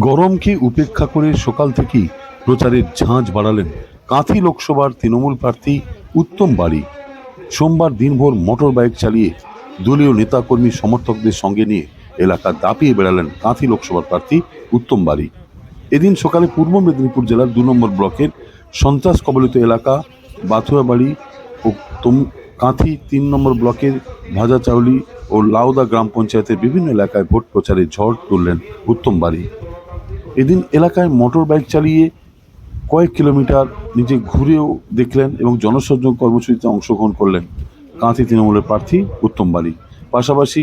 গরমকে উপেক্ষা করে সকাল থেকেই প্রচারের ঝাঁঝ বাড়ালেন কাঁথি লোকসভার তৃণমূল প্রার্থী উত্তম বাড়ি সোমবার দিনভর মোটর বাইক চালিয়ে দলীয় নেতাকর্মী সমর্থকদের সঙ্গে নিয়ে এলাকা দাপিয়ে বেড়ালেন কাঁথি লোকসভার প্রার্থী উত্তম বাড়ি এদিন সকালে পূর্ব মেদিনীপুর জেলার দু নম্বর ব্লকের সন্ত্রাস কবলিত এলাকা, বাথুয়াবাড়ি ও তুম কাঁথি তিন নম্বর ব্লকের ভাজাচাউলি ও লাউদা গ্রাম পঞ্চায়েতের বিভিন্ন এলাকায় ভোট প্রচারে ঝড় তুললেন উত্তম বাড়ি এদিন এলাকায় মোটর বাইক চালিয়ে কয়েক কিলোমিটার নিজে ঘুরেও দেখলেন এবং জনসংযোগ কর্মসূচিতে অংশগ্রহণ করলেন কাঁথি তৃণমূলের প্রার্থী উত্তম বাড়ি পাশাপাশি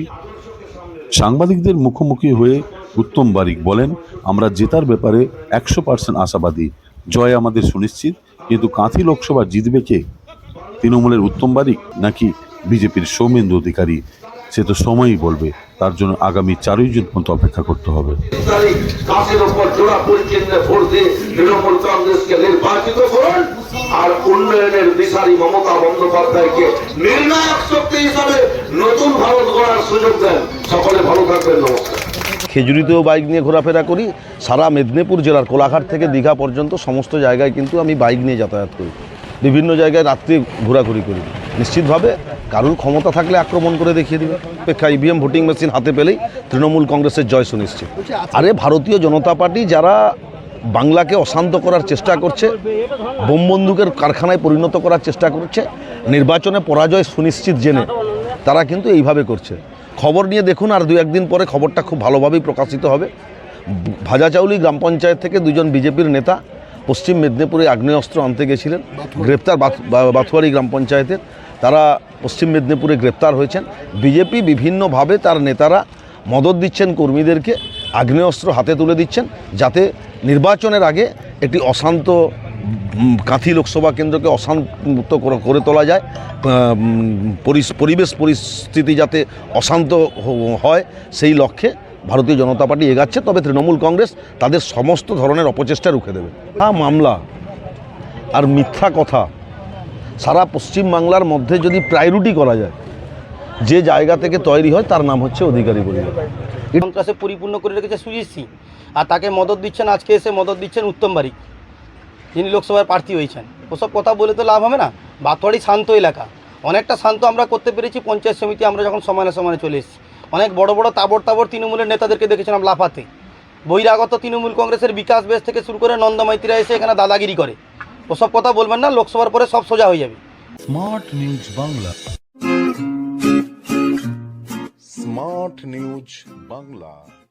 সাংবাদিকদের মুখোমুখি হয়ে উত্তম বারিক বলেন, আমরা জেতার ব্যাপারে একশো পার্সেন্ট আশাবাদী। জয় আমাদের সুনিশ্চিত, কিন্তু কাঁথি লোকসভা জিতবে কে? তৃণমূলের উত্তম বারিক নাকি বিজেপির সৌমেন্দু অধিকারী? সে তো সময়ই বলবে তার জন্য আগামী চারই জুন পর্যন্ত অপেক্ষা করতে হবে। তারিখ কাশের ওপর জোড়া পরিচিহ্নে ভোট দিয়ে তৃণমূল কংগ্রেসকে নির্বাচিত করুন আর উন্নয়নের দিশারি মমতা বন্দ্যোপাধ্যায়কে নির্ণায়ক শক্তি হিসাবে নতুন ভারত গড়ার সুযোগ দেন। সকলে ভালো থাকবেন নমস্কার। খেজুরিতেও বাইক নিয়ে ঘোরাফেরা করি সারা মেদিনীপুর জেলার কোলাঘাট থেকে দীঘা পর্যন্ত সমস্ত জায়গায় কিন্তু আমি বাইক নিয়ে যাতায়াত করি। বিভিন্ন জায়গায় রাত্রি ঘোরাঘুরি করি। নিশ্চিতভাবে কারুর ক্ষমতা থাকলে আক্রমণ করে দেখিয়ে দেবে। অপেক্ষা ইভিএম ভোটিং মেশিন হাতে পেলেই তৃণমূল কংগ্রেসের জয় সুনিশ্চিত। আরে ভারতীয় জনতা পার্টি যারা বাংলাকে অশান্ত করার চেষ্টা করছে, বোম বন্দুকের কারখানায় পরিণত করার চেষ্টা করছে, নির্বাচনে পরাজয় সুনিশ্চিত জেনে তারা কিন্তু এইভাবে করছে। খবর নিয়ে দেখুন, আর দু একদিন পরে খবরটা খুব ভালোভাবেই প্রকাশিত হবে। ভাজাচাউলি গ্রাম পঞ্চায়েত থেকে দুজন বিজেপির নেতা পশ্চিম মেদিনীপুরে আগ্নেয়াস্ত্র আনতে গেছিলেন। গ্রেপ্তার বাথুয়ারি গ্রাম পঞ্চায়েতের তারা পশ্চিম মেদিনীপুরে গ্রেপ্তার হয়েছেন। বিজেপি বিভিন্নভাবে তার নেতারা মদত দিচ্ছেন কর্মীদেরকে আগ্নেয়াস্ত্র হাতে তুলে দিচ্ছেন যাতে নির্বাচনের আগে একটি অশান্ত কাঁথি লোকসভা কেন্দ্রকে অশান্ত করে- করে তোলা যায়। পরিবেশ পরিস্থিতি যাতে অশান্ত হয় সেই লক্ষ্যে ভারতীয় জনতা পার্টি এগাচ্ছে, তবে তৃণমূল কংগ্রেস তাদের সমস্ত ধরনের অপচেষ্টা রুখে দেবে। হ্যাঁ মামলা আর মিথ্যা কথা। সারা পশ্চিম বাংলার মধ্যে যদি প্রায়োরিটি করা যায়, যে জায়গা থেকে তৈরি হয় তার নাম হচ্ছে অধিকারী পরিবার। সন্ত্রাসে পরিপূর্ণ করে রেখেছে সুজিত সিং, আর তাকে মদত দিচ্ছেন, আজকে এসে মদত দিচ্ছেন উত্তম বারিক। যিনি লোকসভার প্রার্থী হয়েছেন। ওসব কথা বলে তো লাভ হবে না। বাতোয়ারি শান্ত এলাকা। অনেকটা শান্ত আমরা করতে পেরেছি, পঞ্চায়েত সমিতি আমরা যখন সমানে সমানে চলে এসেছি। অনেক বড় বড় তাবর তাবর তৃণমূলের নেতাদেরকে দেখেছিলাম লাফাতে। বহিরাগত তৃণমূল কংগ্রেসের বিকাশ বেশ থেকে শুরু করে নন্দমাইতিরা এসে এখানে দাদাগিরি করে। ওসব কথা বলবেন না, লোকসভার পরে সব সোজা হয়ে যাবে। Smart news Bangla. Smart news Bangla.